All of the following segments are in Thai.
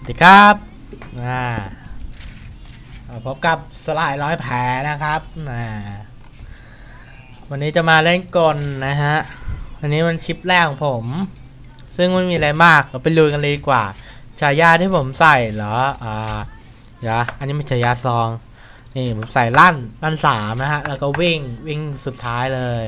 สวัสดีครับอ่าพบกับสลายร้อยแผลนะครับอ่าวันนี้จะมาเล่นกลนะฮะ วันนี้มันคลิปแรกของผม ซึ่งไม่มีอะไรมากเราไปลุยกันเลยดีกว่า ฉายาที่ผมใส่เหรอ อ่าเดี๋ยวอันนี้ไม่ฉายาซอง นี่ผมใส่ลั่นลั่นสามนะฮะ แล้วก็วิ่งวิ่งสุดท้ายเลย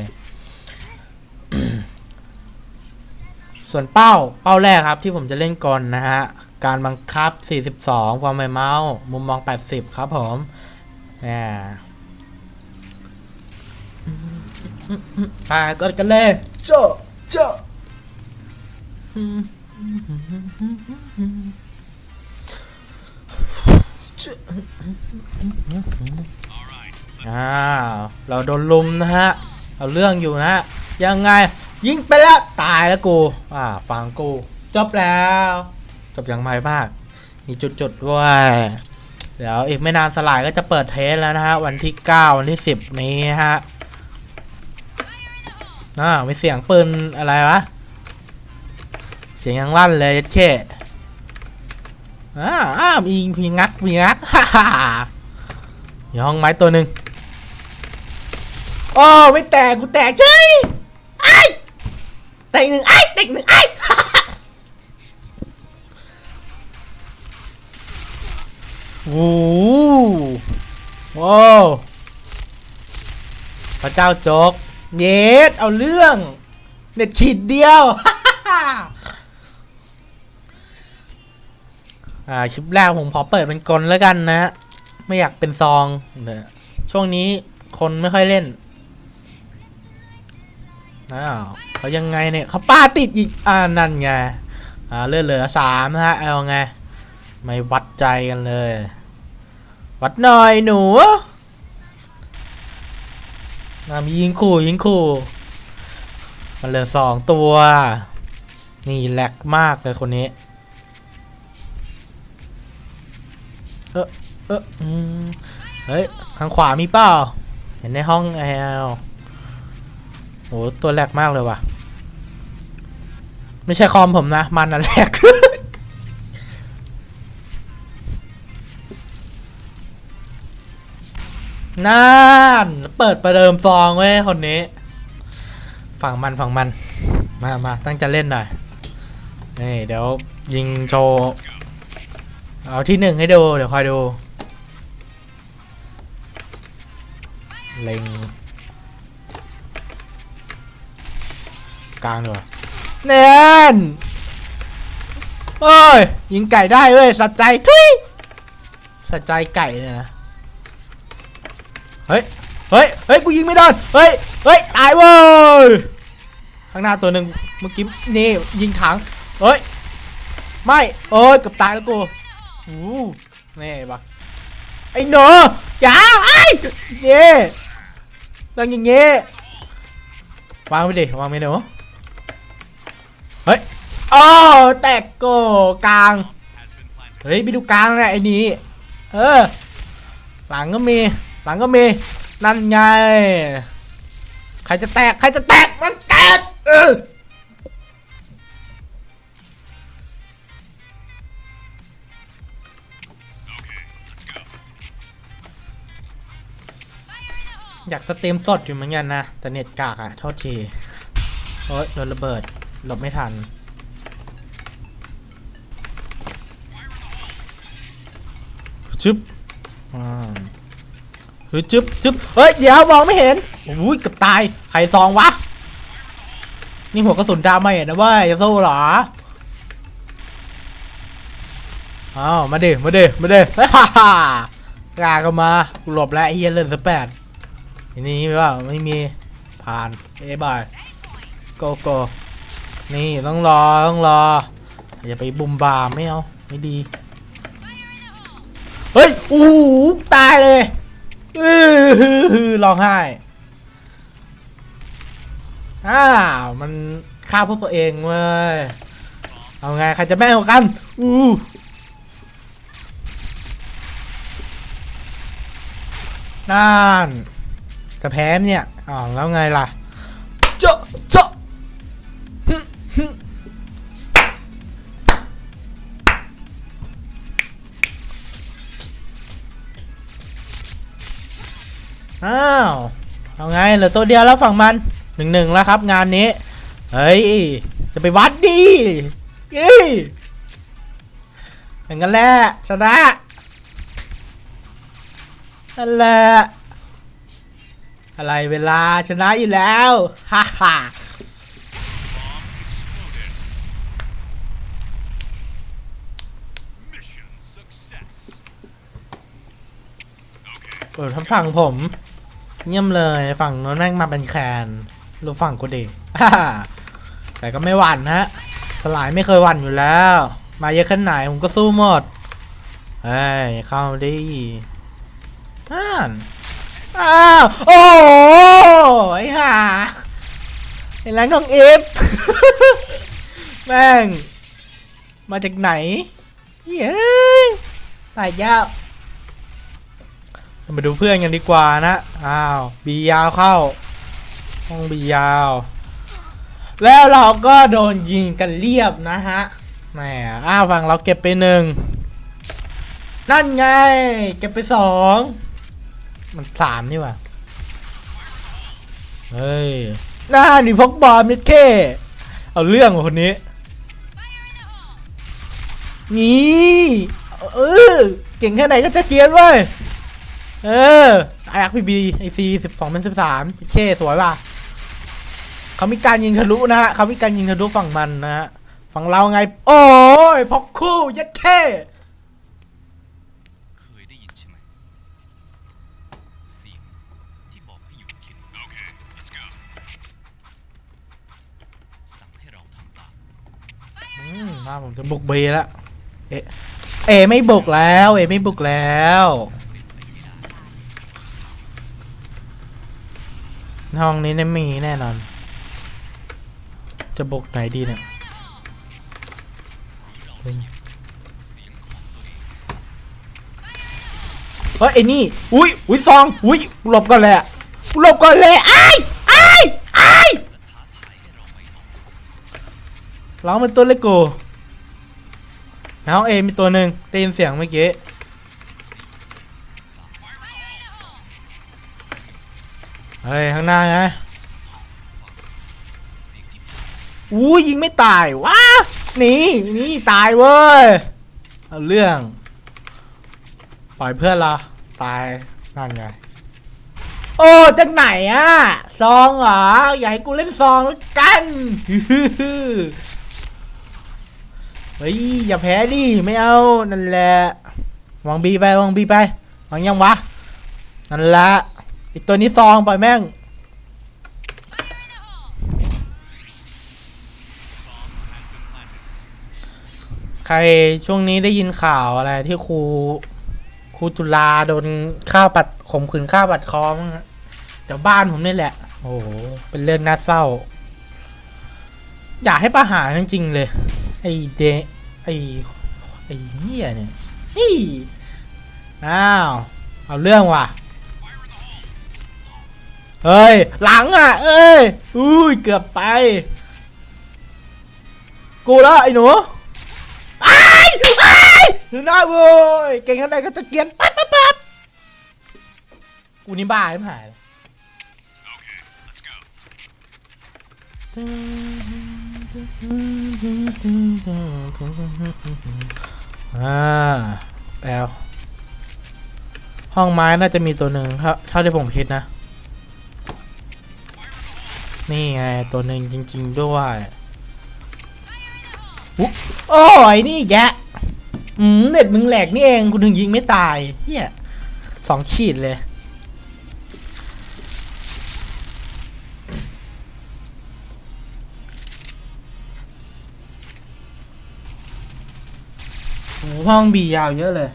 ส่วนเป้าเป้าแรกครับที่ผมจะเล่นกลนะฮะ การบังคับ 42ความไมเมาส์ มุมมอง 80 ครับผมแหมไปกดกันเลยโจโจอ้าวเราโดนลุมนะฮะ เอาเรื่องอยู่นะฮะยังไง ยิงไปแล้ว ตายแล้วกู อ่า ฟังกู จบแล้ว จบอย่างไรมาก มีจุดๆด้วยเดี๋ยวอีกไม่นานสลายก็จะเปิดเทสแล้วนะฮะ วันที่9วันที่10นี้ฮะอ่ามีเสียงปืนอะไรวะ เสียงยังลั่นเลยเช่อ่าอ่ามีมีงัดมีงัดฮ่าฮ่ามีห้องไม้ตัวหนึ่งโอ้ไม่แตกกูแตกใช่ไอ้แตกหนึ่งไอ้แตกหนึ่งไอ้ โอ้โหว้พระเจ้าโจ๊กเยสเอาเรื่องเน็ตขีดเดียวอ่าคลิปแรกผมขอเปิดเป็นกลแล้วกันนะ ไม่อยากเป็นซองเดี๋ยช่วงนี้คนไม่ค่อยเล่นอ้าวเขายังไงเนี่ยเขาป้าติดอีกอ่านั่นไงอ่าเลื่อดเหลือสามนะฮะเอาไง ไม่วัดใจกันเลย วัดหน่อยหนูนามียิงขู่ยิงขู่มันเหลือสองตัว นี่แหลกมากเลยคนนี้ เออเอออืมเฮ้ย ทางขวามีเปล่า เห็นในห้องแอลโหตัวแหลกมากเลยว่ะ ไม่ใช่คอมผมนะ มันน่ะแหลก นั่นเปิดประเดิมซองเว้ยคนนี้ ฝั่งมันฝั่งมัน มามาตั้งใจเล่นหน่อย นี่เดี๋ยวยิงโชว์ เอาที่หนึ่งให้ดู เดี๋ยวคอยดู เล็ง กลางดีกว่าเนียนเอ้ย ยิงไก่ได้เว้ยสัใจทุยสัใจไก่เนี่ยนะ เฮ้ย เฮ้ย เฮ้ย กูยิงไม่โดน เฮ้ย เฮ้ย ตายเว้ย ข้างหน้าตัวหนึ่งเมื่อกี้นี่ยิงถัง เฮ้ย ไม่โอ้ยเกับตายแล้วกูอู้นี่ปะไอ้หนูอย่าไอ้เย่ต้องอย่างเงี้วางไปดิวางไปหนูเฮ้ยโอ้แตกโกกลาง เฮ้ยไปดูกลางเลยไอ้นี้ เออ หลังก็มี หลังก็มี นั่นไง ใครจะแตก ใครจะแตก มันแตกเอออยากสตรีมสดอยู่เหมือนกันนะ แต่เน็ตกากอะโทษที โอ๊ยโดนระเบิด หลบไม่ทัน ชึบอ่า คือจึ๊บจึ๊บเฮ้ย เดี๋ยวมองไม่เห็นโอ้ยเกับตายใครซองวะ นี่หัวกระสุนดาไม่เห็นนะเว้ยจะสู้หรออ้าวมาเดมาเดมาเดฮ่าฮ่ากลาก็มากูหลบแล้วเหี้ยเล่นสแปดทีนี้ไม่ว่าไม่มีผ่านเอ้บายโกโก้นี่ต้องรอต้องรออย่าไปบุมบามไม่เอาไม่ดี เฮ้ย อู้ตายเลย อื้อร้องไห้อ้าวมันฆ่าพวกตัวเองเว้ยเอาไงใครจะแม่งกว่ากันอู้นั่นจะแพ้เนี่ยอ๋อแล้วไงล่ะ อ้าวเอาไงเหลือตัวเดียวแล้วฝั่งมันหนึ่งหนึ่งแล้วครับ งานนี้ เฮ้ย จะไปวัดดีเอ้ยอย่างนั้นแหละชนะนั่นแหละอะไรเวลาชนะอยู่แล้วฮ่าฮ่าเออทางฝั่งผม เงียบเลยฝั่งโน้นแม่งมาเป็นแคนรูฝั่งกูดิแต่ก็ไม่หวั่นฮะ สลายไม่เคยหวั่นอยู่แล้ว มาเยอะขนาดไหนผมก็สู้หมด เฮ้ย เข้าดิอ่านอ้าวโอ้โหไอ้ห่าไอ้แรงของเอฟแม่ง มาจากไหนเย้ยตายยาก มาดูเพื่อนกันดีกว่านะ อ้าว บียาวเข้า ห้องบียาว แล้วเราก็โดนยิงกันเรียบนะฮะ แหม อ้าวฝั่งเราเก็บไปหนึ่ง นั่นไง เก็บไปสอง มันสามนี่ว่าเฮ้ยน่าหนีพกบอลมิดเคเอาเรื่องว่ะคนนี้ นี่ เออ เก่งแค่ไหนก็จะเกียนเว้ย เออไออาร์พีบีไอซีสิบสองเป็นสิบสามเคสวยป่ะเขามีการยิงทะลุนะฮะเขามีการยิงทะลุฝั่งมันนะฮะฝั่งเราไง โอ้ยพกคู่ยัดแค่สิ่งที่บอกให้หยุดคิดสั่งให้เราทำตามาผมจะบุกเบแล้วเอเอไม่บุกแล้ว เอไม่บุกแล้ว ห้องนี้เนี่ยมีแน่นอน จะบุกไหนดีเนี่ยเฮ้ยไอ้นี่อุ้ยอุ้ยซองอุ้ยหลบก่อนเลยอะหลบก่อนเลยไอ้ไอ้ไอ้ายร้องเป็นตัวเล็กกูน้องเอมีตัวหนึ่งได้ยินเสียงเมื่อกี้ ฮ้ย ข้างหน้าไงอู้ยิงไม่ตายว้าหนี่นี่ตายเว้ย เอาเรื่อง ปล่อยเพื่อนเราตาย นั่นไง โอ้จากไหนอะซองเหรอ อยากให้กูเล่นซองแล้วกันเฮ้ย อย่าแพ้ดิ ไม่เอา นั่นแหละ วางบีไป วางบีไป วางยังวะ นั่นแหละ อีกตัวนี้ซองปล่อยแม่ง ใครช่วงนี้ได้ยินข่าวอะไรที่ครูครูจุฬาโดนฆ่าปัดข่มขืนฆ่าปัดคอมั้งฮะเดี๋ยวบ้านผมนี่แหละ โอ้โห เป็นเรื่องน่าเศร้า อยากให้ประหารจริงๆเลย ไอ้เดไอ้ไอ้เหี้ยเนี่ยเฮ้ยอ้าว เอาเรื่องว่ะ เฮ้ย หลังอะ เอ้ย อุ้ย เกือบไป กูแล้วไอ้หนูไอ้ไอ้หนูน้เว้ย เก่งขนาดไหนก็จะเกียนปั๊บปั๊บปั๊บกูนี่บ้าไม่หายเลยอ่าแปลห้องไม้น่าจะมีตัวหนึ่งครับเท่าที่ผมคิดนะ นี่ไงตัวหนึ่งจริง ๆ ด้วยโอ้ยนี่แกะอืมเน็ตมึงแหลกนี่เองคุณถึงยิงไม่ตายเฮียสองขีดเลยห้องบียาวเยอะเลย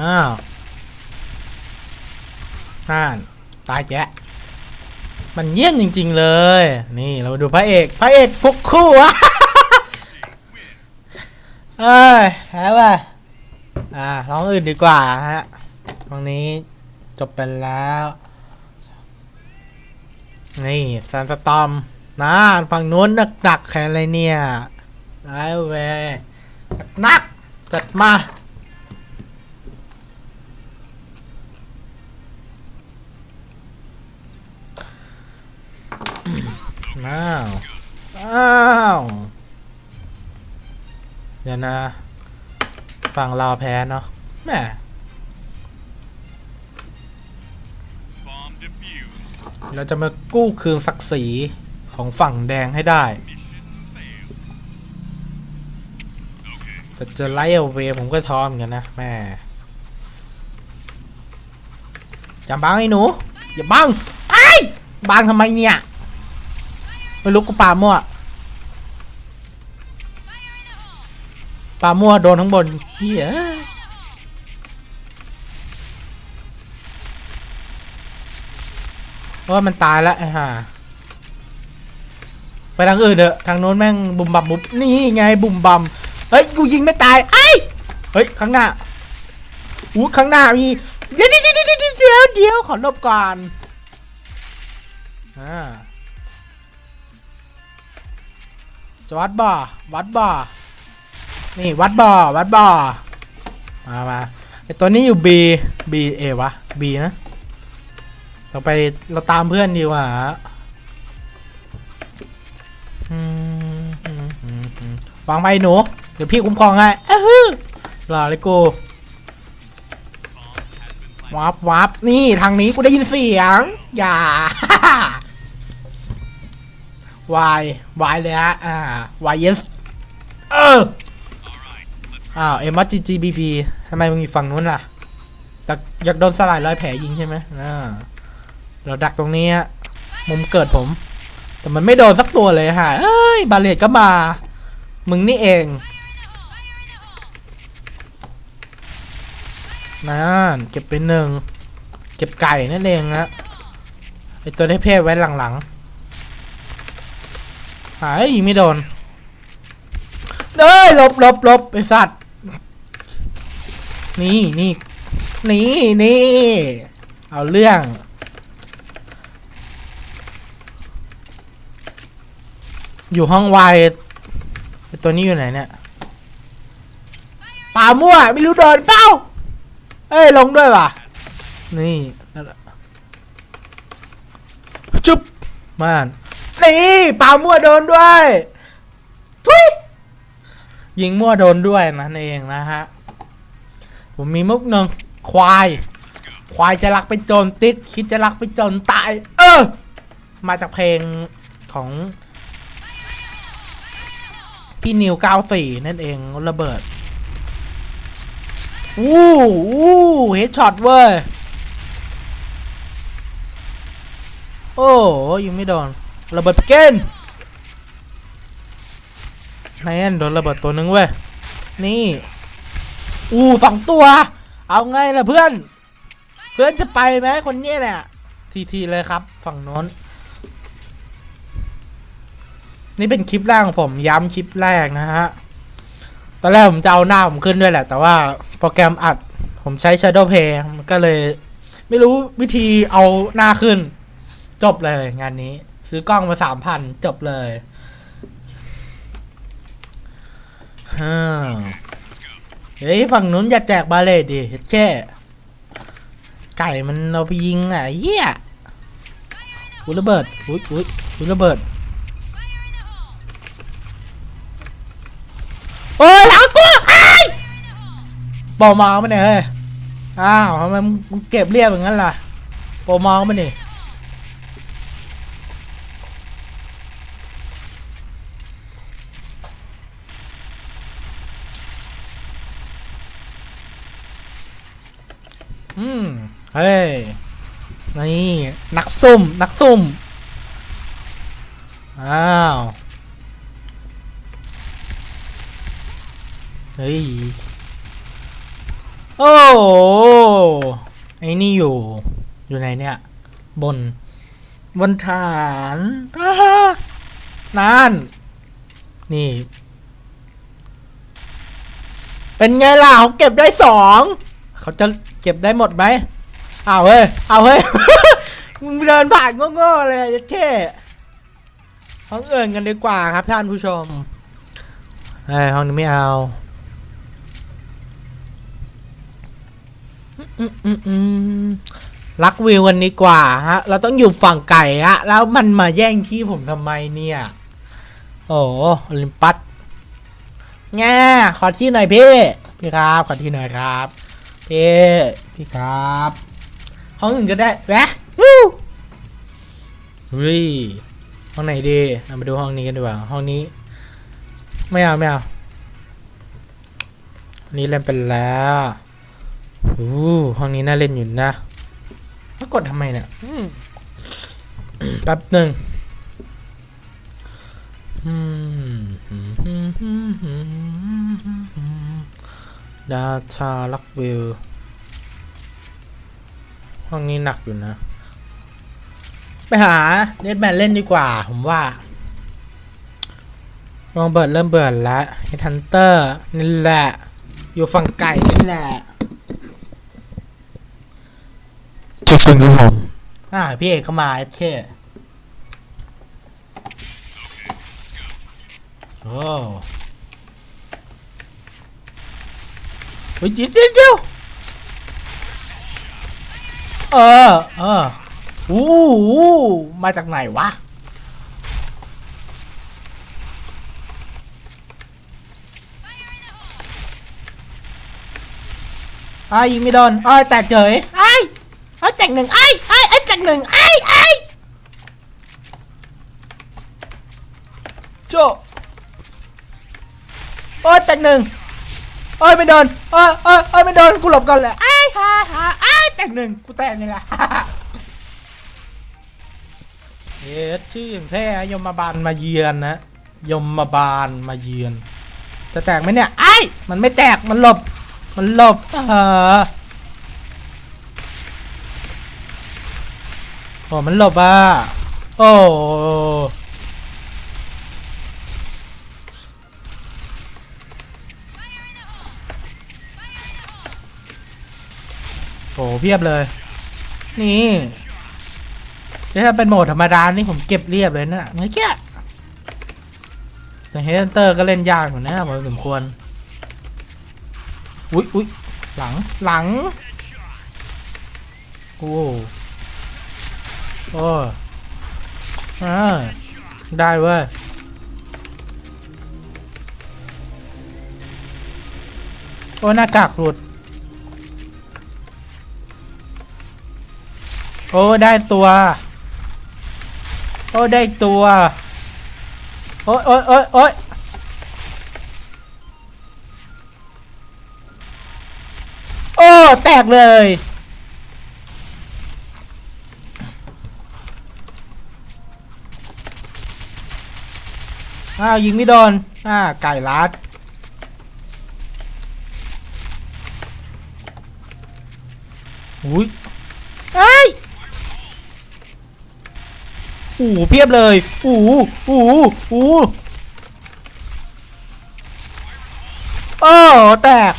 อ้าวน่านตายแกะมันเยี่ยมจริง ๆ เลย นี่เราดูพระเอก พระเอกพกคู่วะเอ้ยแพ้ว่ะอ่าร้องอื่นดีกว่าฮะตรงนี้จบไปแล้ว นี่แซนสตอมนะฝั่งนู้นหนักๆแค่อะไรเนี่ยได้เวหนักจัดมา อ้าว อ้าว เดี๋ยวนะฝั่งเราแพ้เนาะแม่เราจะมากู้คืนศักดิ์ศรีของฝั่งแดงให้ได้ แต่เจอไลท์เอาเวผมก็ท้อมกันนะแม่จำบังไอ้หนู อย่าบังไอ้บังทำไมเนี่ย ไม่รู้กูปามั่วปามั่วโดนทั้งบนเฮียว่ามันตายแล้วไอ้ห่าไปทางอื่นเถอะทางโน้นแม่งบุ่มบัมบุบนี่ไงบุ่มบัมเฮ้ยกูยิงไม่ตายไอ้ยเฮ้ยข้างหน้าอู้ข้างหน้ามีเดี๋ยวเดี๋ยวเดี๋ยวเดี๋ยวเดี๋ยวเดี๋ยวขอลบก่อนอ่า จะวัดบ่อวัดบ่อนี่วัดบ่อวัดบ่อมามาไอตัวนี้อยู่ B B A วะ B นะเราไปเราตามเพื่อนดีกว่าอืมอืมอืมอืมวางไปหนู เดี๋ยวพี่คุ้มครองให้อ้าวฮึรอเลยกูวับวับนี่ทางนี้กูได้ยินเสียง อย่า วายวายเลยฮะ อ่าวาย yes เออ All right. Let's อ้าวเอ็มจีจีบีพีทำไมมึงอยู่ฝั่งนู้นล่ะอยากอยากโดนสลายรอยแผลยิงใช่ไหมอ่า เราดักตรงนี้ฮะ มุมเกิดผม แต่มันไม่โดนสักตัวเลยฮะ เอ้ย บาเลตก็มา มึงนี่เองนั่นเก็บไปหนึ่ง เก็บไก่นั่นเองนะไอตัวได้เพศไว้หลังๆ หายยิงไม่โดนเอ้ยลบลบลบไอสัตว์ นี่นี่นี่นี่เอาเรื่อง อยู่ห้องวายไอ้ตัวนี้อยู่ไหนเนี่ยป่ามั่วไม่รู้โดนเป้า เอ้ย ลงด้วยว่ะ นี่นั่นแหละจุ๊บมาน นี่ป่ามั่วโดนด้วยทุยยิงมั่วโดนด้วยนั่นเองนะฮะ ผมมีมุกหนึ่งควาย ควายจะรักไปจนติด คิดจะรักไปจนตาย เออ มาจากเพลงของ พี่นิว94นั่นเองระเบิดอู้อู้เฮดช็อตเว้ย โอ้ยังไม่โดน ระเบิดเกนแมนโดนระเบิดตัวหนึงเว้ย นี่ อู้สองตัว เอาไงล่ะเพื่อน เพื่อนจะไปไหมคนนี้เนี่ย ทีทีเลยครับ ฝั่งโน้น นี่เป็นคลิปแรกของผม ย้ำคลิปแรกนะฮะ ตอนแรกผมจะเอาหน้าผมขึ้นด้วยแหละ แต่ว่าโปรแกรมอัด ผมใช้ Shadow Play มันก็เลย ไม่รู้วิธีเอาหน้าขึ้น จบเลยงานนี้ ซื้อกล้องมาสามพันจบเลยฮ่าเฮ้ยฝั่งนู้นอย่าแจกบาเลตดิแค่ไก่มันเอาไปยิงอะเหี้ยอุ้ยระเบิดอุ้ยอุ้ยอุ้ยระเบิดโอ้ยหลังกูไอ้โปรมองมันเนี่ยเฮ้ยอ้าวทำไมมึงเก็บเรียบอย่างนั้นล่ะโปรมองมันนี่อืม เฮ้ย นี่ นักซุ่ม นักซุ่ม อ้าว เฮ้ย โอ้ไอ้นี่อยู่ อยู่ไหนเนี่ย บน บนฐานาฮ่านั่น นี่ เป็นไงล่ะเขาเก็บได้สอง เขาจะเก็บได้หมดไหม เอาเฮ้ย เอาเฮ้ย มึงเดินผ่านโง่ๆเลยอะแค่ห้องเอื่นกันดีกว่าครับท่านผู้ชมไอ้ห้องนี้ไม่เอาอืมอืมอืมรักวิวกันดีกว่าฮะ เราต้องอยู่ฝั่งไก่อะแล้วมันมาแย่งที่ผมทำไมเนี่ย โอ้โอลิมปัสแง่ขอที่หน่อยพี่ พี่ครับ ขอที่หน่อยครับ พี่ พี่ครับ ห้องอื่นก็ได้แวะวู้เฮ้ยห้องไหนดีเรามาดูห้องนี้กันดีกว่าห้องนี้ ไม่เอาไม่เอาอันนี้เล่นไปแล้วอู้ห้องนี้น่าเล่นอยู่นะแล้วกดทำไมเนี่ยอืมแป๊บหนึ่งอืมดาชาลักวิว ห้องนี้หนักอยู่นะ ไปหาเดดแมนเล่นดีกว่า ผมว่าลองเบิร์ดเริ่มเบื่อแล้วเฮทันเตอร์นี่แหละ อยู่ฝั่งไก่นี่แหละจุดจริงครับผมอ่าพี่เอกเข้ามาโอเคโอ้เฮ้ยจิตเดียวเดียว เออ เอออู้หูมาจากไหนวะ ไอ้ายยิงไม่โดนไอ้ายแตกเฉยไอ้ายไอ้ายแตกหนึ่งไอ้ายไอ้ายไอ้ายแตกหนึ่งไอ้ายไอ้ายโจโอ้ยแตกหนึ่งโอ้ยไม่โดนโอ้ยโอ้ยโอ้ยไม่โดนกูหลบก่อนเลยไอ้ายฮ่าฮ่าไอ้าย แตกหนึ่งกูแตกนี่แหละเอ๊ะชื่อแท้ยมบาลมาเยือนนะยมบาลมาเยือน จะแตกไหมเนี่ยไอ้มันไม่แตกมันหลบ มันหลบเออโอ้มันหลบอะโอ้ โหเพียบเลย นี่ถ้าเป็นโหมดธรรมดานี่ผมเก็บเรียบเลยนะเมื่อกี้แต่เฮดเตอร์ก็เล่นยากเหมือนนะพอสมควร อุ๊ยอุ๊ยหลังหลัง โอ้โอ้อ่าได้เว้ยโอ้หน้ากากหลุด โอ้ได้ตัว โอ้ได้ตัว โอ้ยโอ้ยโอ้ยโอ้ยโอ้ แตกเลย อ้าว ยิงไม่โดน อ่า ไก่ลัดอุ้ยไอ้ยโอ้โหเพียบเลยโอ้โหโอ้โหโอ้โอ้แตก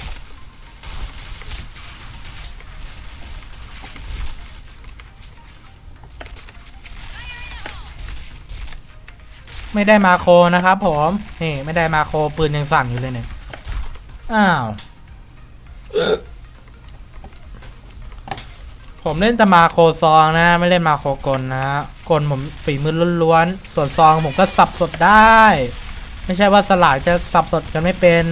ไม่ได้มาโคนะครับผมนี่ไม่ได้มาโคปืนยังสั่นอยู่เลยเนี่ย อ้าว ผมเล่นแต่มาโคซองนะ ไม่เล่นมาโคกลนะกลผมฝีมือล้วนๆส่วนซองผมก็สับสดได้ ไม่ใช่ว่าสลายจะสับสดกันไม่เป็น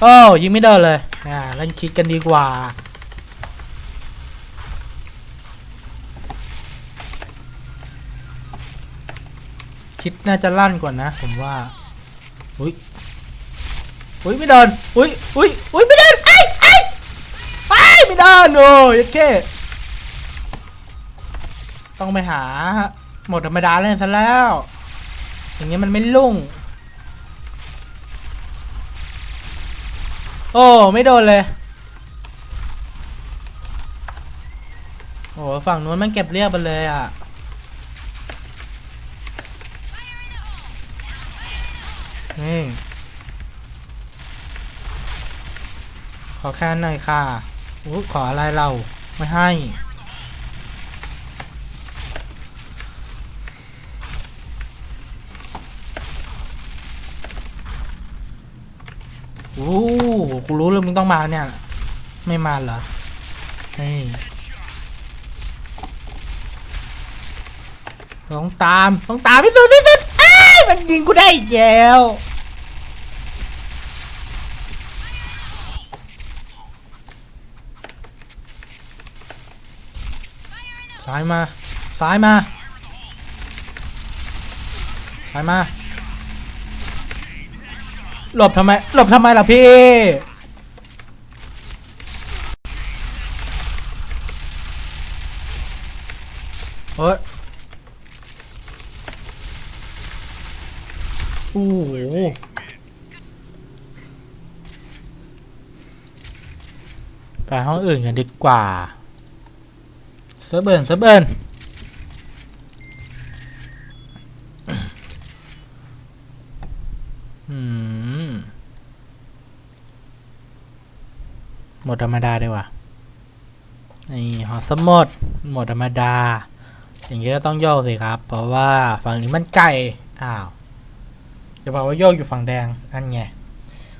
โอ้ยิงไม่โดนเลยอ่าเล่นคิดกันดีกว่าคิดน่าจะลั่นกว่านะ ผมว่า อุ้ย อุ้ยไม่โดน อุ้ย อุ้ย อุ้ยไม่โดน ไอ้ไดนโอ้ยโอเคต้องไปหา หมดธรรมดาเล่นซะแล้ว อย่างนี้มันไม่ลุ่ง โอ้ ไม่โดนเลย โอ้ฝั่งนู้นมันเก็บเรียบไปเลยอะนี่ขอแค่หน่อยค่ะ อู้ขออะไรเราไม่ให้ โอ้กูรู้เลยมึงต้องมาเนี่ย ไม่มาเหรอเฮ้ต้องตาม ต้องตามที่สุดที่สุดเอ้ยมันยิงกูได้อีกแล้วายมา ซ้ายมา ซ้ายมา หลบทำไม หลบทำไมล่ะพี่ เฮ้ย โอ้โหไปห้องอื่นกันดีกว่า เซิร์ฟเบิร์นเซิร์ฟเบิร์นหมดธรรมดาดีกว่านี่หอสมดหมดธรรมดา อย่างนี้ก็ต้องโยกสิครับ เพราะว่าฝั่งนี้มันไก่อ้าวจะบอกว่าโยกอยู่ฝั่งแดงนั่นไง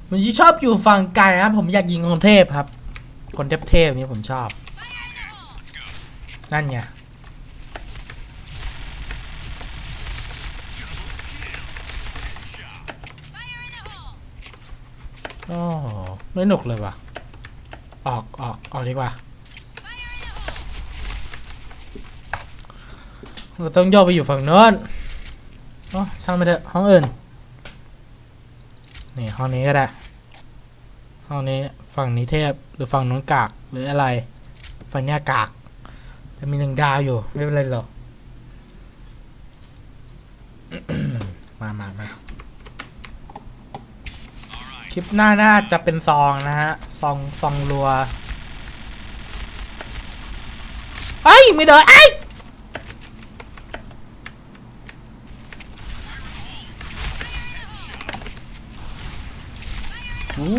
ผมชอบอยู่ฝั่งไก่ครับ ผมอยากยิงคนเทพครับ คนเทพเทพนี่ผมชอบ นั่นไงโอ้ไม่หนุกเลยว่ะ ออกออกออกดีกว่า เราต้องโยกไปอยู่ฝั่งโน้นโอ้ช่างไม่เถอะห้องอื่น นี่ห้องนี้ก็ได้ ห้องนี้ฝั่งนี้เทพหรือฝั่งนู้นกากหรืออะไร ฝั่งนี้กาก แต่มีหนึ่งดาวอยู่ ไม่เป็นไรหรอก มามามาคลิปหน้าน่าจะเป็นซองนะฮะ ซองซองรัวเอ้ย ไม่เดินไอ้ยอู้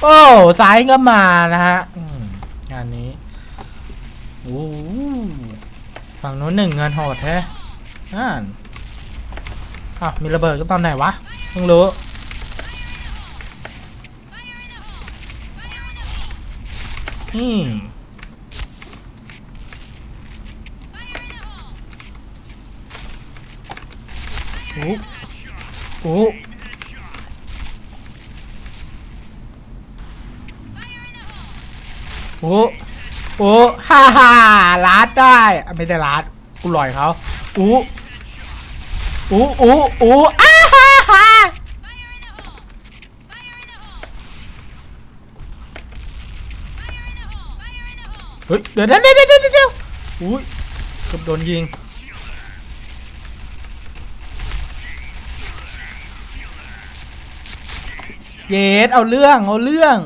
โอ้สายก็มานะฮะงานนี้ โอ้ฝั่งนู้นหนึ่งเงินโหดแท้อ่านอะมีระเบิดก็ตอนไหนวะเพิ่งรู้นี่โอ้โอ้โอ้ โอ้ฮ่าฮ่าลาดได้อะไม่ได้ลาดกูลอยเขาอู้อู้อู้อู้อ้าฮ่าฮ่าเฮ้ยเดี๋ยวเดี๋ยวเดี๋ยวเดี๋ยวอุ้ยกบโดนยิงเยสเอาเรื่อง เอาเรื่อง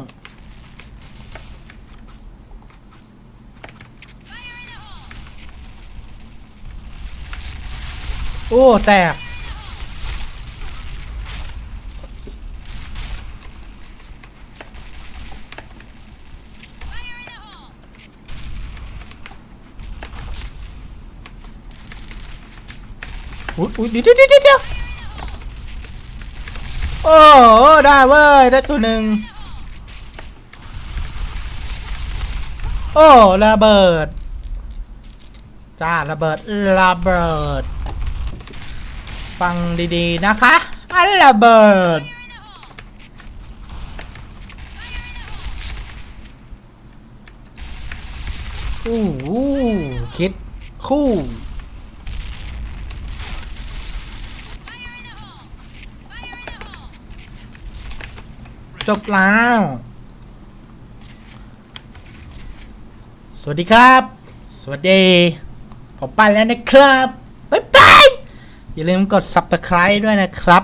โอ้ แตก อุ๊ยอุ๊ยเดี๋ยวเดี๋ยวเดี๋ยวเดี๋ยวโอ้ได้เว้ย ได้ตัวหนึ่งโอ้ระเบิด จ้าระเบิดระเบิด ฟังดีๆนะคะอันระเบิด อู้หูคิดคู่จบแล้ว สวัสดีครับ สวัสดี ผมไปแล้วนะครับ อย่าลืมกด subscribe ด้วยนะครับ